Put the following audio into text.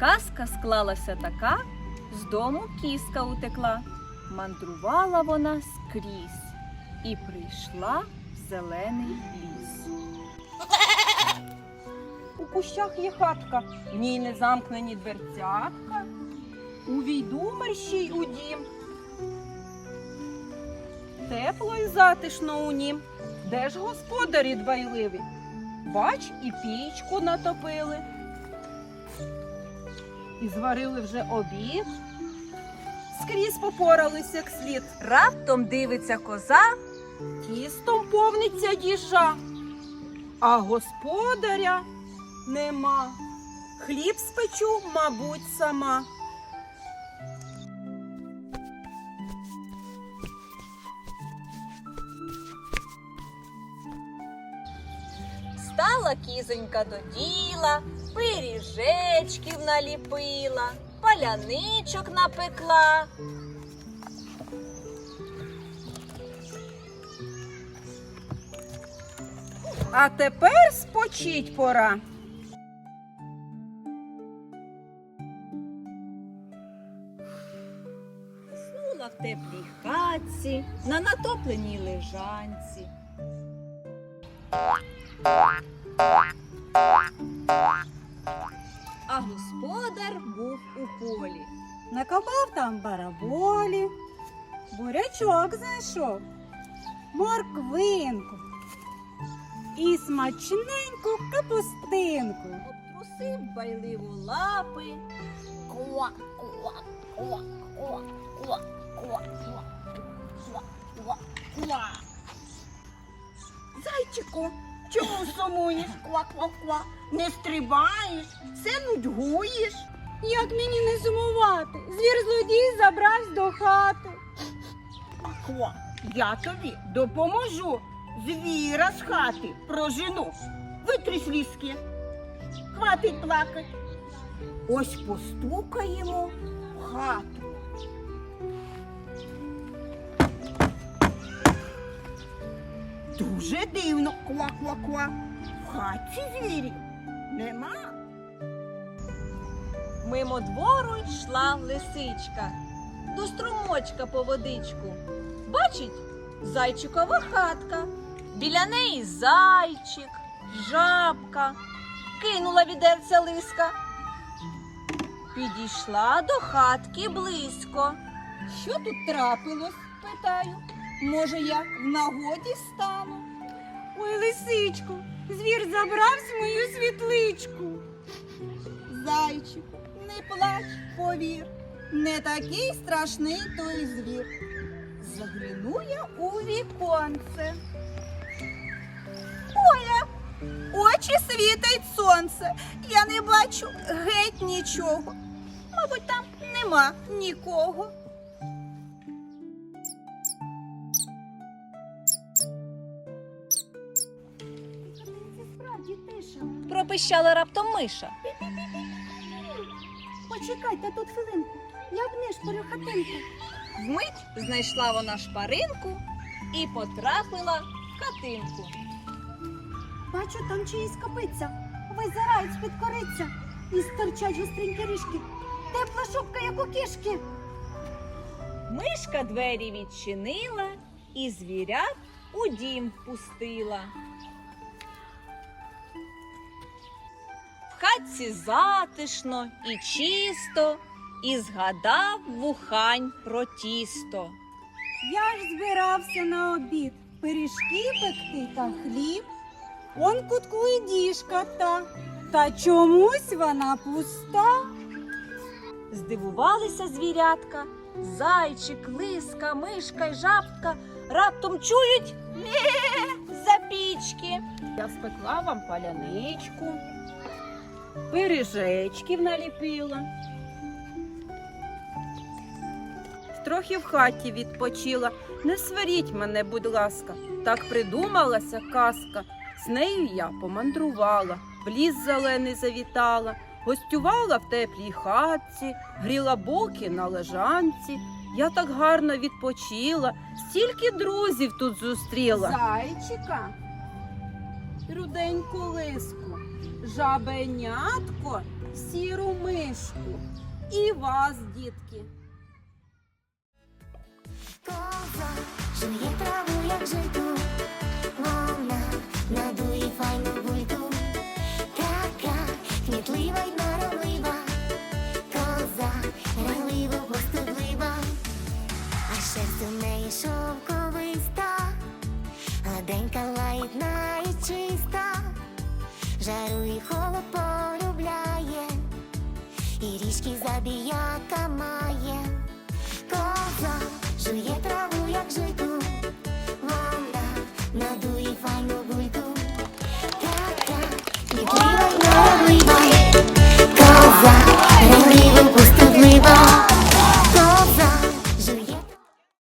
казка склалася така, з дому кіска утекла. Мандрувала вона скрізь і прийшла в зелений ліс. У кущах є хатка, в ній не замкнені дверцятка. Увійду мерщій у дім. Тепло і затишно у нім. Де ж господарі дбайливі? Бач, і пічку натопили. І зварили вже обід. Скрізь попорались як слід. Раптом дивиться коза, Тістом повниться їжа, а господаря нема. Хліб спечу, мабуть, сама. стала кізонька до діла, пиріжечків наліпила, паляничок напекла. А тепер спочить пора. Заснула в теплій хатці, на натопленій лежанці. А господар був у полі. Накопав там бараболі, бурячок знайшов, морквинку і смачненьку капустинку. Обтрусив байливо лапи, Ква, ква, ква, ква, ква, ква, ква, ква, ква, ква. Зайчику, чому сумуєш? Ква, ква, ква. Не стрибаєш, все нудьгуєш. Як мені не сумувати? Звір злодій забрався до хати. Ква, я тобі допоможу. Звіра з хати прожену. Витри слізки. Хватить плакать. Ось постукаємо в хату. Дуже дивно. Ква-ква-ква. В хаті звірів нема. Мимо двору йшла лисичка, до струмочка по водичку. Бачить зайчикова хатка. Біля неї зайчик, жабка. Кинула відерця лиска. Підійшла до хатки близько. Що тут трапилось? питаю. Може, я в нагоді стану? Ой, лисичко, звір забрався мою світличку. Зайчик, не плач, повір, не такий страшний той звір. Загляну я у віконце. Оля, очі світить сонце. Я не бачу геть нічого. Мабуть, там нема нікого. Пропищала раптом миша. Почекайте тут хвилинку. Я обнишпорю хатинку. Вмить знайшла вона шпаринку і потрапила в хатинку. Бачу, там чиїсь копиться. Визирають з-під кориця. І стирчать гостренькі ріжки. Тепла шубка, як у кішки. Мишка двері відчинила і звірят у дім впустила. Хатці затишно і чисто, і згадав вухань про тісто. Я ж збирався на обід. Пиріжки пекти та хліб. Он кутку і діжка та. Та чомусь вона пуста. Здивувалися звірятка, зайчик, лиска, мишка й жабка раптом чують за пічки. Я спекла вам паляничку, пиріжечків наліпила. Трохи в хаті відпочила. Не сваріть мене, будь ласка. Так придумалася казка. З нею я помандрувала, в ліс зелений завітала, гостювала в теплій хатці, гріла боки на лежанці. Я так гарно відпочила, стільки друзів тут зустріла. Зайчика, руденьку лиску, жабенятко сіру мишку. І вас, дітки. kiszki zabijaka maje Koza żyje trawu jak żyku Wanda naduje fajną bójku Tata, nie kiwaj na no Koza